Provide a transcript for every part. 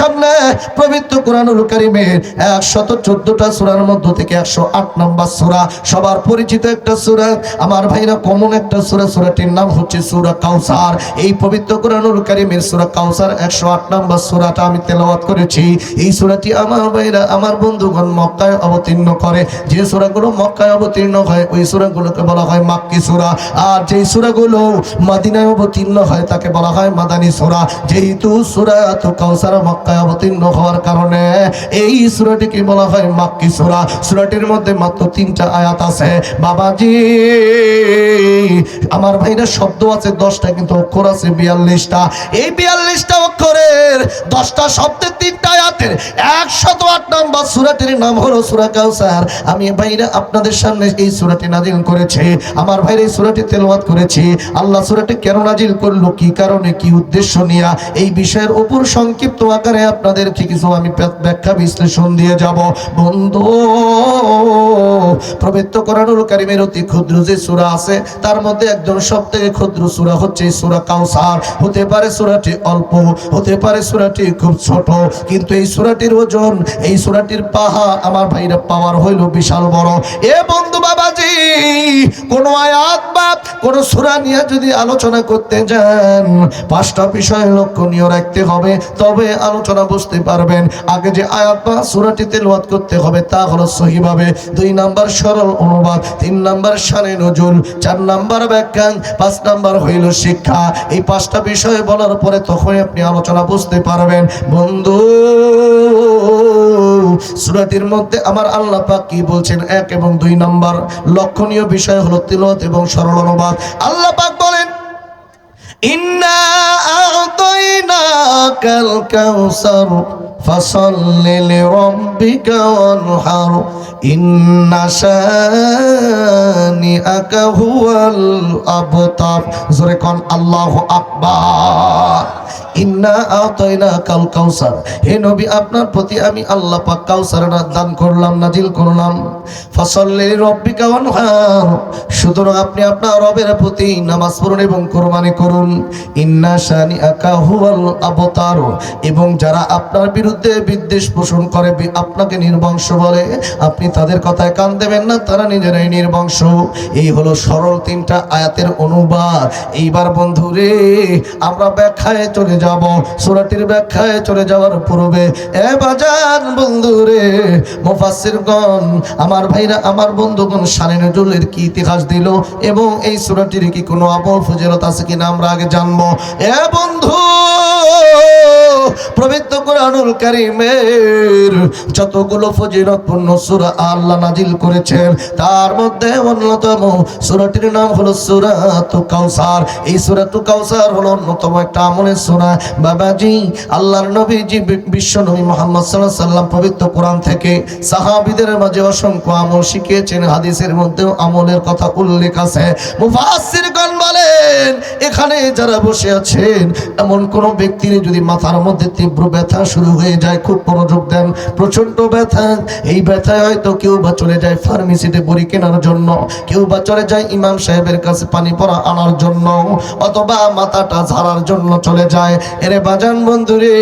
সামনে পবিত্র কোরআনুল কারিমের একশত চোদ্দটা সুরার মধ্য থেকে একশো আট নম্বর সুরা। সবার পরিচিত একটা সুরা, আমার ভাইরা কমন একটা সুরা, সুরাটির নাম হচ্ছে সুরা কাউসার। এই পবিত্র কোরআনুল কারিমের সুরা কাউসার একশো আট নম্বর সুরাটা আমি তেলাওয়াত করেছি। এই সুরাটি আমার ভাইরা, আমার বন্ধুগণ মক্কায় অবতীর্ণ করে। যে সুরাগুলো মক্কায় অবতীর্ণ হয়, ওই সুরাগুলোকে বলা হয় মাক্কি সুরা। আর যেই সুরাগুলো মাদিনায় অবতীর্ণ হয়, তাকে বলা হয় মাদানী সুরা। যেহেতু সুরা তো কাউসার মক্কায় অবতীর্ণ হওয়ার কারণে এই সুরাটিকে বলা হয় মাক্কি সুরা। সুরাটির মধ্যে মাত্র তিনটা আয়াত আছে। বাবাজি, আমার ভাইরা শব্দ আছে, দশটা কিন্তু অক্ষর আছে, বিয়াল্লিশটা। এই বিয়াল্লিশটা অক্ষরের দশটা শব্দের তিনটা আয়াতের একশত আট নম্বর সুরাটির নাম হলো সুরা কাউসার। আমি ভাইরা আপনাদের সামনে এই সুরাটি নাজিল করেছে। আমার ভাইরা এই সুরাটি তেলাওয়াত করেছি। আল্লাহ সুরাটি কেন নাজিল করল? কি কারণে? কি উদ্দেশ্য নিয়ে? এই বিষয়ের উপর সংক্ষিপ্ত আকারে আপনাদেরকে কিছু আমি ব্যাখ্যা বিশ্লেষণ দিয়ে যাব। বন্ধু পবিত্র কোরআনুল কারিমের অতি ক্ষুদ্র যে সূরা আছে, তার মধ্যে একজন সব থেকে ক্ষুদ্র সূরা হচ্ছে সূরা কাউসার। হতে পারে সূরাটি অল্প, হতে পারে সূরাটি খুব ছোট, কিন্তু এই সূরাটির ওজন, এই সূরাটির পাহা আমার ভাইরা পাওয়ার হইল বিশাল বড়। এ বন্ধু বাবাজি, কোনো আয়াত বা কোন সূরা নিয়ে যদি আলোচনা করতে যান, পাঁচটা বিষয় লক্ষণীয় রাখতে হবে। তবে আলোচনা বুঝতে পারবেন। আগে যে আয়াত বা সূরাটি তেলাওয়াত করতে হবে, তা হলো সহিভাবে দুই নাম্বার সরল অনুবাদ, তিন নাম্বার শানে নজুল, চার নাম্বার ব্যাখ্যান, পাঁচ নাম্বার হইল শিক্ষা। এই পাঁচটা বিষয় বলার পরে তখনই আপনি আলোচনা বুঝতে পারবেন। বন্ধু, সুরাটির মধ্যে আমার আল্লাহ পাক কি বলছেন? এক এবং দুই নাম্বার লক্ষণীয় বিষয় হলো তিলত এবং সরল অনুবাদ। আল্লাহ পাক ইন্না আ'তাইনাকাল কাউসার। লিরাব্বিকা ওয়ানহার ইন্না শানিআকা হুয়াল আবতার জোরে কোন আল্লাহু আকবার ইন্না আতাইনা কাল কাউসার হে নবী, আপনার প্রতি আমি আল্লাহ পাক কাউসার দান করলাম, নাজিল করলাম। ফসল্লি রব্বিকা ওয়ানহার। সুতরাং আপনি আপনার রবের প্রতি নামাজ পড়ুন এবং কোরবানি করুন। ইন্না শানি আকা হুয়াল আবতার। এবং যারা আপনার বিরুদ্ধে বিদ্বেষ পোষণ করে আপনাকে নির্বংশ বলে। আপনি তাদের কথায় কান দেবেন না, তারা নিজেরাই নির্বংশ এই হলো সরল তিনটা আয়াতের অনুবাদ। এইবার বন্ধুরে, আমরা ব্যাখ্যায় চলে যাব। সুরাটির ব্যাখ্যায় চলে যাওয়ার পূর্বে, এ বাজান বন্ধুরে, মুফাসসিরগণ, আমার ভাইরা, আমার বন্ধুগণ শানে নজরুলের কি ইতিহাস দিল? এবং এই সুরাটির কি কোনো আমল ফজিলত আছে কিনা আমরা আগে জানব। এ বন্ধু পবিত্র কোরআনুল কারিমের যতগুলো ফজিলতপূর্ণ সূরা আল্লাহ নাজিল করেছেন, তার মধ্যে অন্যতম সূরাটির নাম হলো সূরাতু কাউসার। এই সূরাতু কাউসার হলো অন্যতম একটা আমলের সূরা। বাবাজি, আল্লাহর নবীজি বিশ্ব নবী মুহাম্মদ আলাইহি সাল্লাম পবিত্র কোরআন থেকে সাহাবীদের মাঝে অসংখ্য আমল শিখিয়েছেন। হাদিসের মধ্যেও আমলের কথা উল্লেখ আছে। মুফাসসিরগণ বলেন এখানে যারা বসে আছেন, এমন কোন ব্যক্তির যদি মাথার মধ্যে তীব্র ব্যথা শুরু হয়ে যায়, খুব মনোযোগ দেন প্রচণ্ড ব্যথা, এই ব্যথায় হয়তো কেউ বা চলে যায় ফার্মেসিতে বড়ি কেনার জন্য, কেউ বা চলে যায় ইমাম সাহেবের কাছে পানি পড়া আনার জন্য, অথবা মাথাটা ঝাড়ার জন্য চলে যায়। এরে বাজান বন্ধুরে,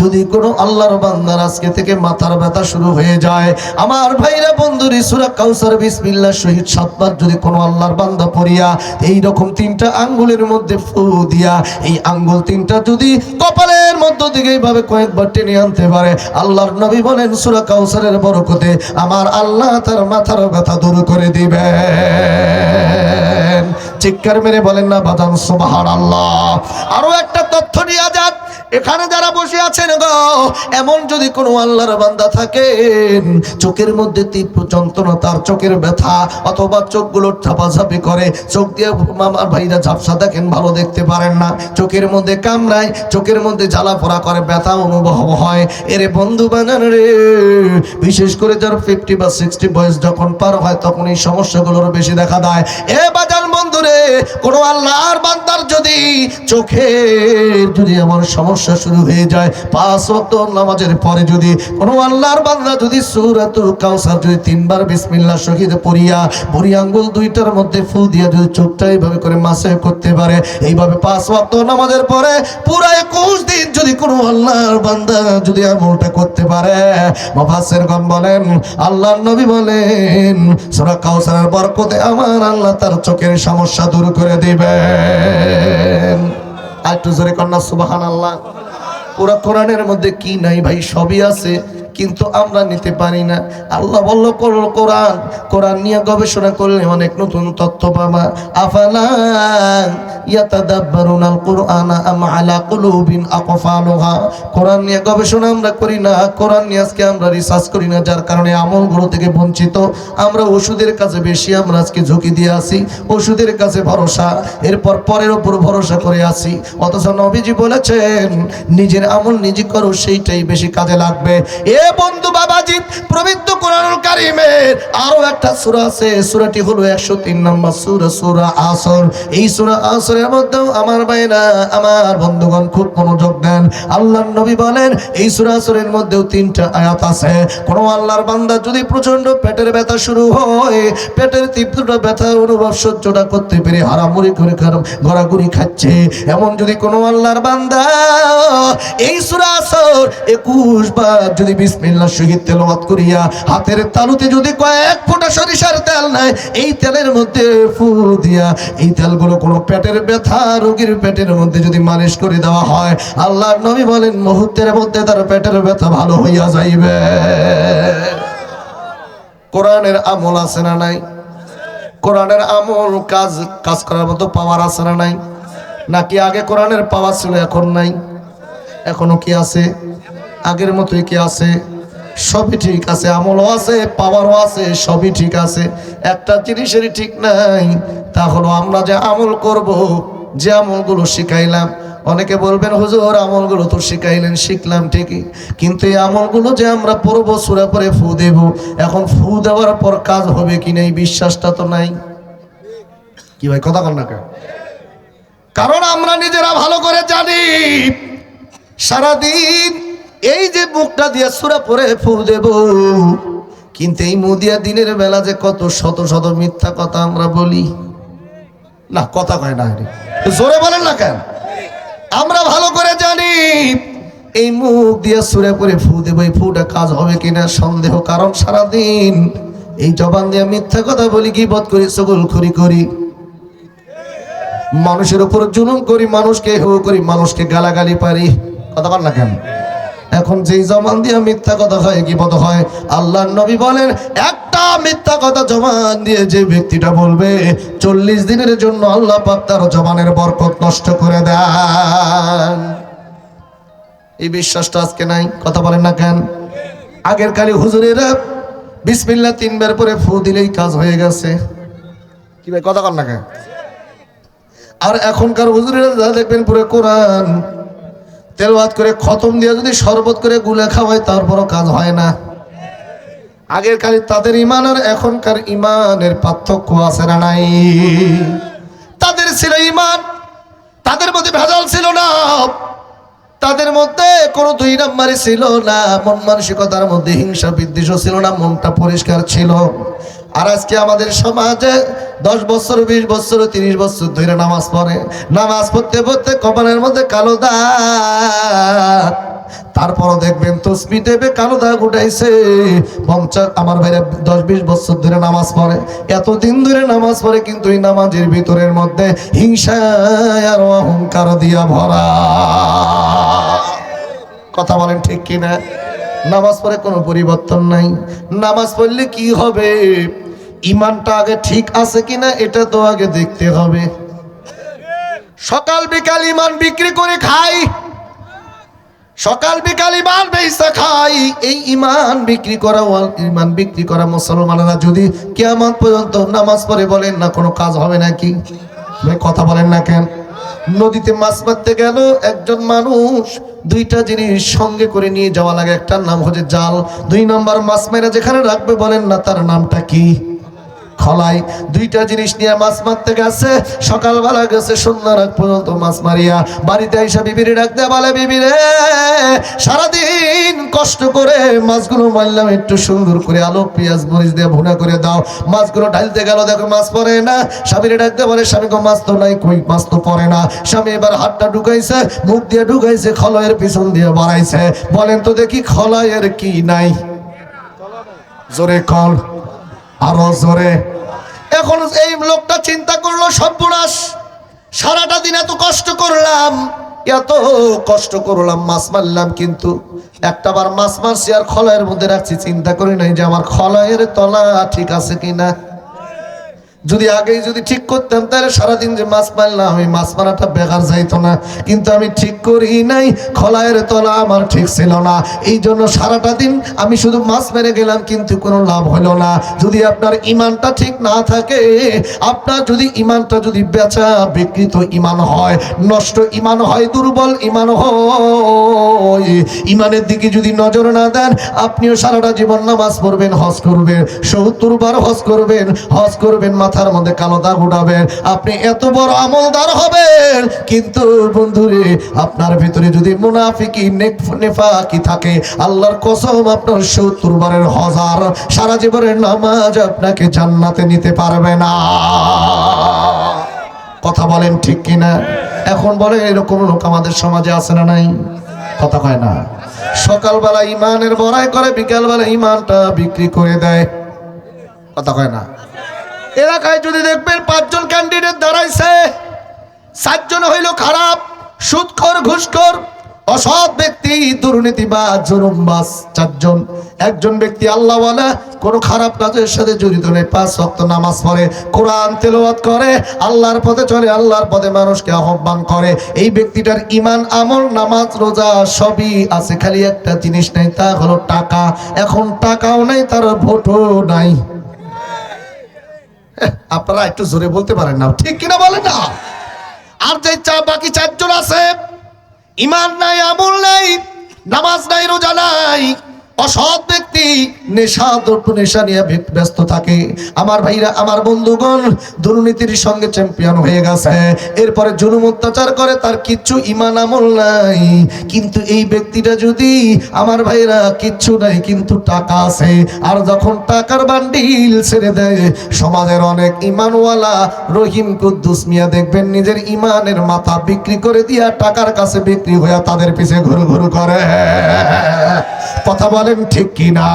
যদি কোনো আল্লাহর বান্দার আজকে থেকে মাথার ব্যথা শুরু হয়ে যায়, আমার ভাইরা বন্ধুরে, সুরা কাউসার বিসমিল্লাহ শহীদ সাতবার যদি কোনো আল্লাহর বান্দা পড়িয়া, এই রকম তিনটা আঙ্গুলের মধ্যে ফু দিয়া, এই আঙ্গুল তিনটা যদি কপালের মধ্য থেকে এইভাবে কয়েকবার টেনে আনতে পারে, আল্লাহর নবী বলেন, সুরা কাউসারের বরকতে আমার আল্লাহ তার মাথার কথা দূর করে দিবেন। চিৎকার মেরে বলেন না বাদাম সুবাহান আল্লাহ আরও একটা তথ্য নিয়ে যান। এখানে যারা বসে আছেন গো, এমন যদি কোনো আল্লাহর বান্দা থাকেন, চোখের মধ্যে তীব্র যন্ত্রণা, তার চোখের ব্যথা, অথবা চোখগুলো ঝাপাঝাপি করে, চোখ দিয়ে আমার ভাইরা ঝাপসা দেখেন, ভালো দেখতে পারেন না। চোখের মধ্যে কামড়ায় চোখের মধ্যে জ্বালা পোড়া করে, ব্যথা অনুভব হয়। এরে বন্ধু বানান রে, বিশেষ করে যার ফিফটি বা সিক্সটি বয়স যখন পার হয়, তখন এই সমস্যাগুলোর বেশি দেখা দেয়। এ বাজার বন্ধুরে, কোন আল্লাহর বান্দার যদি চোখে যদি আমার সমস্যা শুরু হয়ে যায়, পাঁচ ওয়াক্ত নামাজের পরে যদি কোন আল্লাহর বান্দা যদি সূরাতুল কাউসার যদি তিনবার বিসমিল্লাহ শহীদ পড়িয়া বুড়ি আঙ্গুল দুইটার মধ্যে ফু দিয়া যদি চোখটা এইভাবে করে মাসে করতে পারে, এইভাবে পাঁচ ওয়াক্ত নামাজের পরে পুরো একুশ দিন যদি কোনো আল্লাহর বান্দা যদি আমলটা করতে পারে, মুফাসসির গণ বলেন, আল্লাহর নবী বলেন, সূরা কাউসারের বরকতে আমার আল্লাহ তার চোখের সমস্যা দূর করে দিবেন। আর একটু জোরে কন্যা, সুবহানাল্লাহ। পুরা কোরআনের মধ্যে কি নাই ভাই? সবই আছে। কিন্তু আমরা নিতে পারি না। আল্লাহ বলল কোরআন। কোরআন নিয়ে গবেষণা করলে অনেক নতুন তথ্য পাবা। থেকে বঞ্চিত। আমরা ওষুধের কাছে বেশি, আমরা আজকে ঝুঁকি দিয়ে আসি ওষুধের কাছে ভরসা। এরপর পরের উপর ভরসা করে অথচ নবীজি বলেছেন, নিজের আমল নিজে করো, সেইটাই বেশি কাজে লাগবে। এ বন্ধু বাবাজি পবিত্র কোরআনুল কারিমের আরও একটা সূরা আছে, সূরাটি হলো 103 নম্বর সূরা সূরা আসর। এই সূরা আসরের মধ্যেও আমার ভাইরা আমার বন্ধুগণ খুব মনোযোগ দেন। আল্লাহর নবী বলেন, এই সূরা আসরের মধ্যেও তিনটা আয়াত আছে। কোন আল্লাহর বান্দা যদি প্রচণ্ড পেটের ব্যথা শুরু হয়, পেটের তীব্রটা ব্যথা অনুভব সহ্যটা করতে পেরে হারামুড়ি করে ঘোরাঘুরি খাচ্ছে। এমন যদি কোনো আল্লাহর বান্দা, এই সূরা আসর 21 বার যদি বিসমিল্লাহ শহীদ তেলাওয়াত করিয়া হাতের তালুতে যদি কয়েক ফোঁটা সরিষার তেল নেয়, এই তেলের মধ্যে ফু দিয়া, এই তেলগুলো কোনো পেটের ব্যথা, রোগীর পেটের মধ্যে যদি মালিশ করে দেওয়া হয়, আল্লাহর নবী বলেন, মুহূর্তের মধ্যে তার পেটের ব্যথা ভালো হইয়া যাইবে। কোরআনের আমল আছে না নাই? কোরআনের আমল কাজ কাজ করার মতো পাওয়ার আছে না নাই? নাকি আগে কোরআনের পাওয়ার ছিল, এখন নাই? এখনও কি আছে? আগের মতোই কি আছে, সবই ঠিক আছে, আমলও আছে, পাওয়ারও আছে, সবই ঠিক আছে, একটা জিনিসেরই ঠিক নাই, তা হলো আমরা যে আমল করব, যে আমলগুলো শিখাইলাম, অনেকে বলবেন, হুজুর, আমলগুলো তো শিখাইলেন, শিখলাম ঠিকই, কিন্তু এই আমলগুলো যে আমরা পড়ব, সুরা পরে ফু দেব, এখন ফু দেওয়ার পর কাজ হবে কি না এই বিশ্বাসটা তো নাই কি ভাই, কথা কন না? কারণ আমরা নিজেরা ভালো করে জানি, সারাদিন এই যে মুখটা দিয়ে সুরা পরে ফু দেব। কিন্তু এই মুদিয়া দিনের বেলা যে কত শত শত মিথ্যা কথা আমরা বলি। না, কথা কয় না। জোরে বলেন না কেন? আমরা ভালো করে জানি, এই মুখ দিয়ে সুরে পরে ফু দেবো, এই ফুটা কাজ হবে কিনা সন্দেহ। কারণ সারাদিন এই জবান দিয়ে মিথ্যা কথা বলি কি বধ করি সকল খড়ি করি। মানুষের উপর জুলুম করি, মানুষকে হো করি, মানুষকে গালাগালি পারি। কথা বল না কেন? এখন যেই জমান দিয়ে মিথ্যা কথা হয় কি বধ হয়। আল্লাহ নবী বলেন, একটা মিথ্যা কথা জমান দিয়ে যে ব্যক্তিটা বলবে, চল্লিশ দিনের জন্য আল্লাহ পাক তার জবানের বরকত নষ্ট করে দেন। এই বিশ্বাসটা আজকে নাই, কথা বলেন না কেন? আগের কালে হুজুরেরা বিসমিল্লাহ তিনবার পরে ফু দিলেই কাজ হয়ে গেছে। কি ভাই, কথা কর না কেন? আর এখনকার হুজুরেরা দেখবেন পুরো কোরআন তেলবাদ করে খতম দিয়ে যদি শরবত করে গুলে খাওয়ায় তারপরও কাজ হয় না। আগের কালে তাদের ইমান আর এখনকার ইমানের পার্থক্য আছে না নাই? তাদের ছিল ইমান, তাদের মধ্যে ভেজাল ছিল না। তাদের মধ্যে কোনো দুই নাম্বারই ছিল না, মন মানসিকতার মধ্যে হিংসা বিদ্বেষও ছিল না, মনটা পরিষ্কার ছিল। আর আজকে আমাদের সমাজে দশ বছর, বিশ বছর, তিরিশ বছর ধরে নামাজ পড়ে। নামাজ পড়তে পড়তে কপালের মধ্যে কালো দাগ। তারপরও দেখবেন তসবি দেবে কালো দাগ উঠাইছে। পঞ্চাশ, আমার ভাইরা দশ, বিশ বছর ধরে নামাজ পড়ে। এতদিন ধরে নামাজ পড়ে, কিন্তু এই নামাজের ভিতরের মধ্যে হিংসা আর অহংকার দিয়া ভরা। কথা বলেন ঠিক কিনা? নামাজ পড়ে কোনো পরিবর্তন নাই। নামাজ পড়লে কি হবে? ইমানটা আগে ঠিক আছে কিনা এটা তো আগে দেখতে হবে। সকাল বিকাল ইমান বিক্রি করে খাই। সকাল বিকাল ইমান বেচা খাই। এই ইমান বিক্রি করা ইমান বিক্রি করা মুসলমানেরা যদি কেয়ামত পর্যন্ত নামাজ পড়ে বলেন না, কোনো কাজ হবে নাকি? কথা বলেন না কেন? নদীতে মাছ মারতে গেল, একজন মানুষ দুইটা জিনিস সঙ্গে করে নিয়ে যাওয়া লাগে। একটার নাম হচ্ছে জাল, দুই নাম্বার মাছ মেরা যেখানে রাখবে বলেন না, তার নামটা কি? খলাই, দুইটা জিনিস নিয়ে মাছ মারতে গেছে, সকালবেলা গেছে, সন্ধ্যার আগ পর্যন্ত মাছ মারিয়া বাড়িতে এসে বিবিরে ডাকতে বলে, বিবিরে, সারাদিন কষ্ট করে মাছগুলো মারলাম, একটু সুন্দর করে আলো, পেঁয়াজ, মরিচ দিয়ে ভুনা করে দাও। মাছগুলো ঢালতে গেল, দেখো মাছ পড়ে না। স্বামীরে ডাকতে বলে স্বামীকে মাছ তো নাই কই, মাছ তো পরে না। স্বামী এবার হাতটা ঢুকাইছে, মুখ দিয়ে ঢুকাইছে খলয়ের পিছন দিয়ে বাড়াইছে। বলেন তো দেখি খলয়ের কি নাই? জোরে কল। আরও জোরে। এখন এই লোকটা চিন্তা করল, সর্বনাশ। সারাটা দিন এত কষ্ট করলাম, এত কষ্ট করলাম, মাছ মারলাম, কিন্তু একটা বার মাছ মারছি আর খলয়ের মধ্যে রাখছি, চিন্তা করি নাই যে আমার খলয়ের তলা ঠিক আছে কিনা। যদি আগেই যদি ঠিক করতাম, তাহলে সারাদিন যে মাছ মারলাম আমি মাছ মারাটা বেকার যাইতো না। কিন্তু আমি ঠিক করি নাই, খলায়ের তলা আমার ঠিক ছিল না। এই জন্য সারাটা দিন আমি শুধু মাছ মেরে গেলাম, কিন্তু কোনো লাভ হলো না। যদি আপনার ইমানটা ঠিক না থাকে, আপনার যদি ইমানটা যদি বেচা বিকৃত ইমান হয়, নষ্ট ইমান হয়, দুর্বল ইমান হয়, ইমানের দিকে যদি নজর না দেন, আপনিও সারাটা জীবন নামাজ পড়বেন, হজ করবেন, সত্তর বার হজ করবেন হজ করবেন মাথার মধ্যে কালো দাগ উঠাবেন। আপনি এত বড় আমলদার হবেন। কিন্তু বন্ধুরে, আপনার ভিতরে যদি মুনাফিকি নেফাকি থাকে, আল্লাহর কসম আপনার সত্তর বারের হজার সারা জীবনের নামাজ আপনাকে জান্নাতে নিতে পারবে না। কথা বলেন ঠিক কিনা? এখন বলে এরকম লোক আমাদের সমাজে আছে না নাই? কথা কয় না। সকালবেলা ইমানের বড়াই করে, বিকালবেলা ইমানটা বিক্রি করে দেয়। কথা কয় না? এলাকায় যদি দেখবেন পাঁচজন ক্যান্ডিডেট দাঁড়াইছে চারজন হইল খারাপ সুদখোর ঘুষখোর, অসৎ ব্যক্তি দুর্নীতিবাজ জুলুমবাজ চারজন। একজন ব্যক্তি আল্লাহওয়ালা কোনো খারাপ কাজের সাথে জড়িত নেই, পাঁচ ওয়াক্ত নামাজ পড়ে, কোরআন তেলাওয়াত করে, আল্লাহর পথে চলে, আল্লাহর পথে মানুষকে আহ্বান করে। এই ব্যক্তিটার ইমান আমল, নামাজ, রোজা সবই আছে, খালি একটা জিনিস নেই, তা হলো টাকা। এখন টাকাও নেই, তার ভোটও নাই। আপনারা একটু জোরে বলতে পারেন না। ঠিক কিনা বলেন না? আর যে চা বাকি চারজন আছে ইমান নাই, আমল নাই, নামাজ নাই, রোজা নাই, অসৎ ব্যক্তি নেশা দ্রব্য নেশা নিয়ে ব্যস্ত থাকে। আমার ভাইরা, আমার বন্ধুগণ, দুর্নীতির সঙ্গে চ্যাম্পিয়ন হয়ে গেছে। এরপরে জুলুম অত্যাচার করে, তার কিচ্ছু ইমান আমল নাই। কিন্তু এই ব্যক্তিটা যদি আমার ভাইরা কিচ্ছু নাই, কিন্তু টাকা আছে, আর যখন টাকার বান্ডিল ছেড়ে দেয়, সমাজের অনেক ইমানওয়ালা রহিম কুদ্দুস মিয়া দেখবেন, নিজের ইমানের মাথা বিক্রি করে দিয়া টাকার কাছে বিক্রি হইয়া তাদের পিছে ঘুরু ঘুরু করে। কথা বলেন ঠিক কিনা?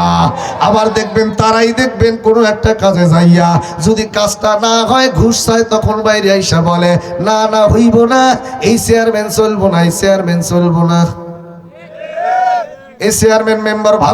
আবার দেখবেন, তারাই দেখবেন কোনো একটা কাজে যাইয়া। যদি কাজটা না হয়, ঘুষ চায়, তখন বাইরে আইসা বলে, না না, হইব না। এই চেয়ারম্যান চলবো না, এই চেয়ারম্যান চলবো না। এই চেয়ারম্যান মেম্বার ভালো